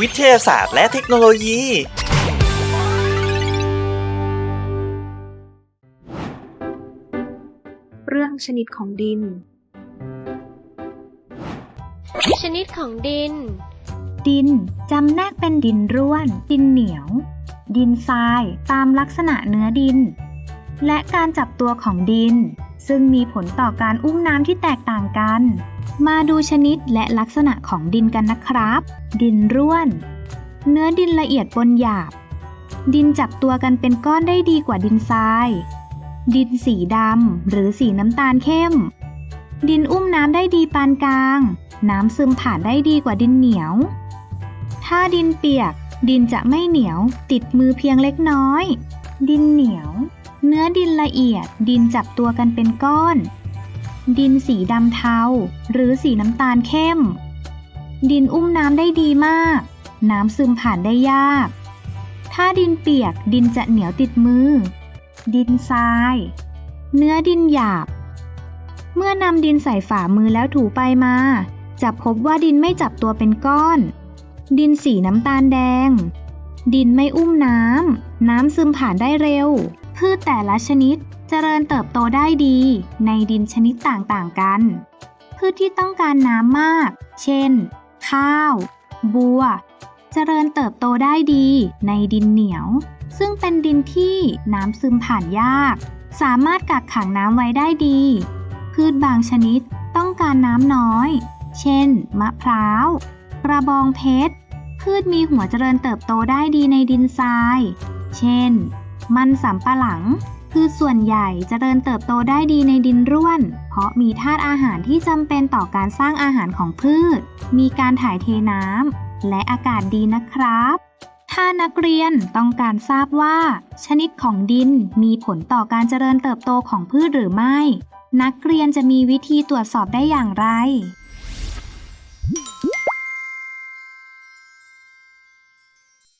วิทยาศาสตร์และเทคโนโลยี เรื่องชนิดของดิน ชนิดของดิน ดินจำแนกเป็นดินร่วน ดินเหนียว ดินทรายตามลักษณะเนื้อดิน และการจับตัวของดิน ซึ่งมีผลต่อการอุ้มน้ำที่แตกต่างกัน มาดูชนิดและลักษณะของดินกันนะครับ ดินร่วน เนื้อดินละเอียดปนหยาบ ดินจับตัวกันเป็นก้อนได้ดีกว่าดินทราย ดินสีดำหรือสีน้ำตาลเข้ม ดินอุ้มน้ำได้ดีปานกลาง น้ำซึมผ่านได้ดีกว่าดินเหนียว ถ้าดินเปียก ดินจะไม่เหนียว ติดมือเพียงเล็กน้อย ดินเหนียว เนื้อดินละเอียดดินจับตัวกันเป็นก้อน ดินสีดำเทา หรือสีน้ำตาลเข้ม ดินอุ้มน้ำได้ดีมาก น้ำซึมผ่านได้ยาก ถ้าดินเปียกดินจะเหนียวติดมือ ดินทราย เนื้อดินหยาบ เมื่อนำดินใส่ฝ่ามือแล้วถูไปมา จะพบว่าดินไม่จับตัวเป็นก้อน ดินสีน้ำตาลแดง ดินไม่อุ้มน้ำ น้ำซึมผ่านได้เร็ว พืชแต่ละชนิดเจริญเติบโตได้ดี ในดินชนิดต่างๆกัน พืชที่ต้องการน้ำมาก เช่น ข้าว บัว เจริญเติบโตได้ดีในดินเหนียว ซึ่งเป็นดินที่น้ำซึมผ่านยาก สามารถกักขังน้ำไว้ได้ดี พืชบางชนิดต้องการน้ำน้อย เช่น มะพร้าวกระบองเพชร พืชมีหัวเจริญเติบโตได้ดีในดินทราย เช่น มันสำปะหลังพืชส่วนใหญ่เจริญเติบโตได้ดีในดินร่วน เพราะมีธาตุอาหารที่จำเป็นต่อการสร้างอาหารของพืช มีการถ่ายเทน้ำและอากาศดีนะครับ ถ้านักเรียนต้องการทราบว่า ชนิดของดินมีผลต่อการเจริญเติบโตของพืชหรือไม่ นักเรียนจะมีวิธีตรวจสอบได้อย่างไร